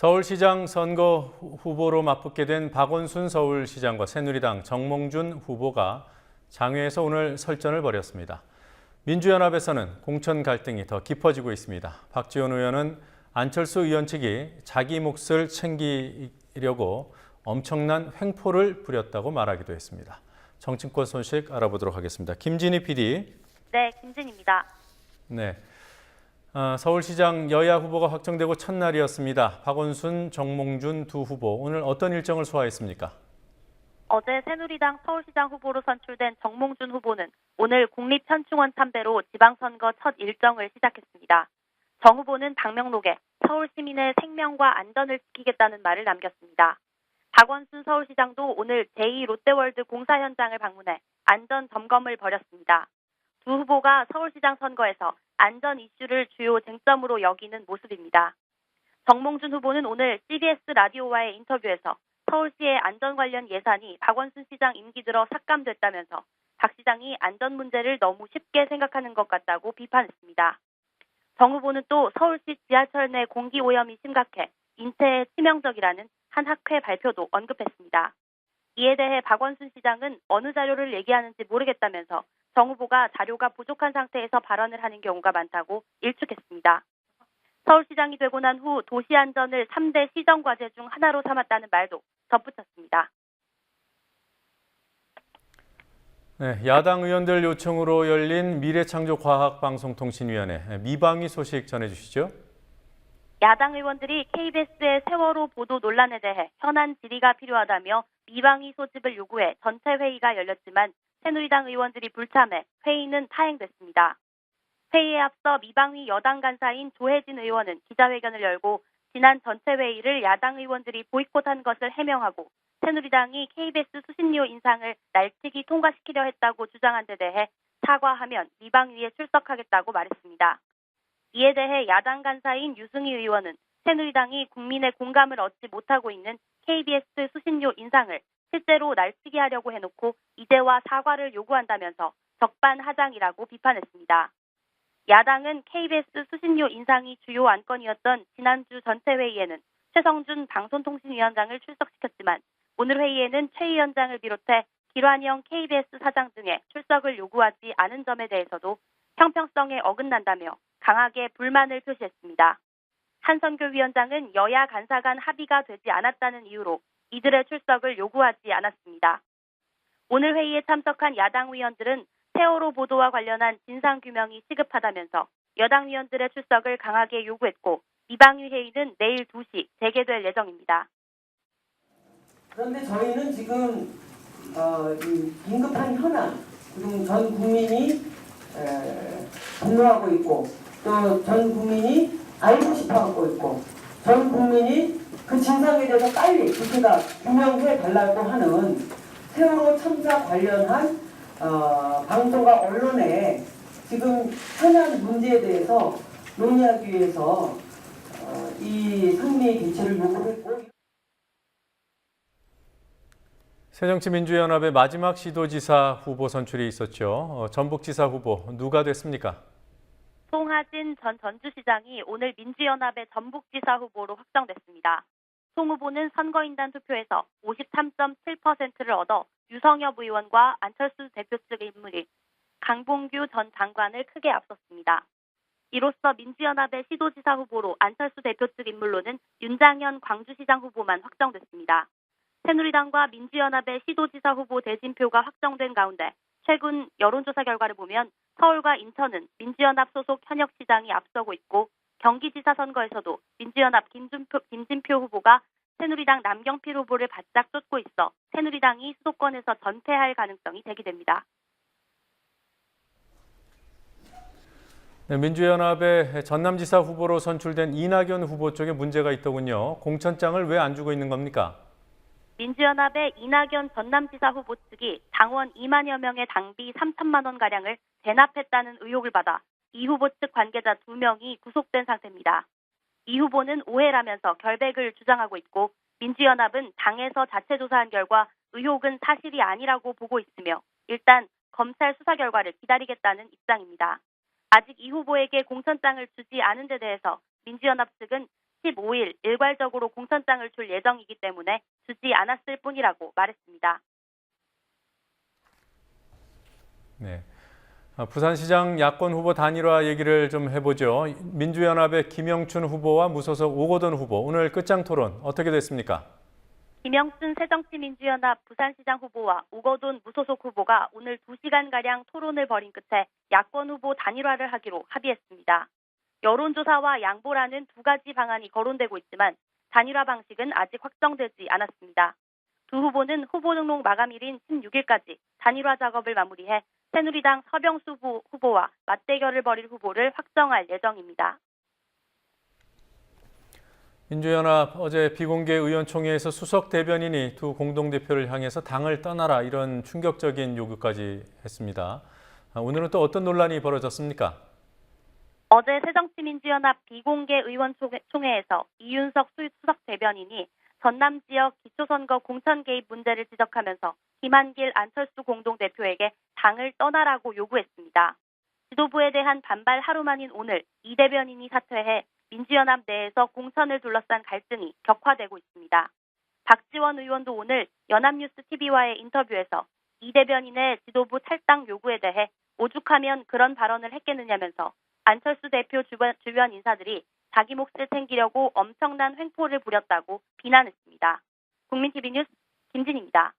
서울시장 선거 후- 후보로 맞붙게 된 박원순 서울시장과 새누리당 정몽준 후보가 장외에서 오늘 설전을 벌였습니다. 민주연합에서는 공천 갈등이 더 깊어지고 있습니다. 박지원 의원은 안철수 의원 측이 자기 몫을 챙기려고 엄청난 횡포를 부렸다고 말하기도 했습니다. 정치권 소식 알아보도록 하겠습니다. 김진희 PD. 네, 김진입니다. 네. 아, 서울시장 여야 후보가 확정되고 첫날이었습니다. 박원순, 정몽준 두 후보 오늘 어떤 일정을 소화했습니까? 어제 새누리당 서울시장 후보로 선출된 정몽준 후보는 오늘 국립현충원 참배로 지방선거 첫 일정을 시작했습니다. 정 후보는 방명록에 서울 시민의 생명과 안전을 지키겠다는 말을 남겼습니다. 박원순 서울시장도 오늘 제2 롯데월드 공사 현장을 방문해 안전 점검을 벌였습니다. 두 후보가 서울시장 선거에서 안전 이슈를 주요 쟁점으로 여기는 모습입니다. 정몽준 후보는 오늘 CBS 라디오와의 인터뷰에서 서울시의 안전 관련 예산이 박원순 시장 임기 들어 삭감됐다면서 박 시장이 안전 문제를 너무 쉽게 생각하는 것 같다고 비판했습니다. 정 후보는 또 서울시 지하철 내 공기 오염이 심각해 인체에 치명적이라는 한 학회 발표도 언급했습니다. 이에 대해 박원순 시장은 어느 자료를 얘기하는지 모르겠다면서 정 후보가 자료가 부족한 상태에서 발언을 하는 경우가 많다고 일축했습니다. 서울시장이 되고 난 후 도시 안전을 3대 시정 과제 중 하나로 삼았다는 말도 덧붙였습니다. 네, 야당 의원들 요청으로 열린 미래창조과학방송통신위원회 미방위 소식 전해주시죠. 야당 의원들이 KBS의 세월호 보도 논란에 대해 현안 질의가 필요하다며 미방위 소집을 요구해 전체 회의가 열렸지만 새누리당 의원들이 불참해 회의는 타행됐습니다. 회의에 앞서 미방위 여당 간사인 조혜진 의원은 기자회견을 열고 지난 전체 회의를 야당 의원들이 보이콧한 것을 해명하고 새누리당이 KBS 수신료 인상을 날치기 통과시키려 했다고 주장한 데 대해 사과하면 미방위에 출석하겠다고 말했습니다. 이에 대해 야당 간사인 유승희 의원은 새누리당이 국민의 공감을 얻지 못하고 있는 KBS 수신료 인상을 실제로 날치기 하려고 해놓고 이제와 사과를 요구한다면서 적반하장이라고 비판했습니다. 야당은 KBS 수신료 인상이 주요 안건이었던 지난주 전체 회의에는 최성준 방송통신위원장을 출석시켰지만 오늘 회의에는 최 위원장을 비롯해 길환영 KBS 사장 등의 출석을 요구하지 않은 점에 대해서도 형평성에 어긋난다며 강하게 불만을 표시했습니다. 한선교 위원장은 여야 간사 간 합의가 되지 않았다는 이유로 이들의 출석을 요구하지 않았습니다. 오늘 회의에 참석한 야당 의원들은 세월호 보도와 관련한 진상 규명이 시급하다면서 여당 위원들의 출석을 강하게 요구했고 이방위 회의는 내일 2시 재개될 예정입니다. 그런데 저희는 지금 어, 이 긴급한 현안 지금 전 국민이 에, 분노하고 있고 또 전 국민이 알고 싶어하고 있고 전 국민이 그 진상에 대해서 빨리 국회가 규명해 달라고 하는 세월호 참사 관련한 어, 방송과 언론에 지금 현안 문제에 대해서 논의하기 위해서 어, 이 상임위 개최를 요구했고 새정치민주연합의 마지막 시도지사 후보 선출이 있었죠. 어, 전북지사 후보 누가 됐습니까? 송하진 전 전주시장이 오늘 민주연합의 전북지사 후보로 확정됐습니다. 송 후보는 선거인단 투표에서 53.7%를 얻어 유성엽 의원과 안철수 대표 측 인물이 강봉규 전 장관을 크게 앞섰습니다. 이로써 민주연합의 시도지사 후보로 안철수 대표 측 인물로는 윤장현 광주시장 후보만 확정됐습니다. 새누리당과 민주연합의 시도지사 후보 대진표가 확정된 가운데 최근 여론조사 결과를 보면 서울과 인천은 민주연합 소속 현역 시장이 앞서고 있고 경기지사 선거에서도 민주연합 김준표, 김진표 후보가 새누리당 남경필 후보를 바짝 쫓고 있어 새누리당이 수도권에서 전패할 가능성이 제기됩니다. 네, 민주연합의 전남지사 후보로 선출된 이낙연 후보 쪽에 문제가 있더군요. 공천장을 왜 안 주고 있는 겁니까? 민주연합의 이낙연 전남지사 후보 측이 당원 2만여 명의 당비 3천만 원 가량을 대납했다는 의혹을 받아 이 후보 측 관계자 2명이 구속된 상태입니다. 이 후보는 오해라면서 결백을 주장하고 있고 민주연합은 당에서 자체 조사한 결과 의혹은 사실이 아니라고 보고 있으며 일단 검찰 수사 결과를 기다리겠다는 입장입니다. 아직 이 후보에게 공천장을 주지 않은 데 대해서 민주연합 측은 15일 일괄적으로 공천장을 줄 예정이기 때문에 주지 않았을 뿐이라고 말했습니다. 네. 아, 부산시장 야권 후보 단일화 얘기를 좀 해보죠. 민주연합의 김영춘 후보와 무소속 오거돈 후보 오늘 끝장 토론 어떻게 됐습니까? 김영순 새정치민주연합 부산시장 후보와 오거돈 무소속 후보가 오늘 2시간가량 토론을 벌인 끝에 야권 후보 단일화를 하기로 합의했습니다. 여론조사와 양보라는 두 가지 방안이 거론되고 있지만 단일화 방식은 아직 확정되지 않았습니다. 두 후보는 후보 등록 마감일인 16일까지 단일화 작업을 마무리해 새누리당 서병수 후보- 후보와 맞대결을 벌일 후보를 확정할 예정입니다. 민주연합 어제 비공개 의원총회에서 수석 대변인이 두 공동대표를 향해서 당을 떠나라 이런 충격적인 요구까지 했습니다. 아, 오늘은 또 어떤 논란이 벌어졌습니까? 어제 새정치민주연합 비공개 의원총회에서 이윤석 수- 수석 대변인이 전남 지역 기초선거 공천 개입 문제를 지적하면서 김한길 안철수 공동대표에게 당을 떠나라고 요구했습니다. 지도부에 대한 반발 하루 만인 오늘 이 대변인이 사퇴해 민주연합 내에서 공천을 둘러싼 갈등이 격화되고 있습니다. 박지원 의원도 오늘 연합뉴스 TV와의 인터뷰에서 이 대변인의 지도부 탈당 요구에 대해 오죽하면 그런 발언을 했겠느냐면서 안철수 대표 주변, 주변 인사들이 자기 몫을 챙기려고 엄청난 횡포를 부렸다고 비난했습니다. 국민TV 뉴스 김진입니다.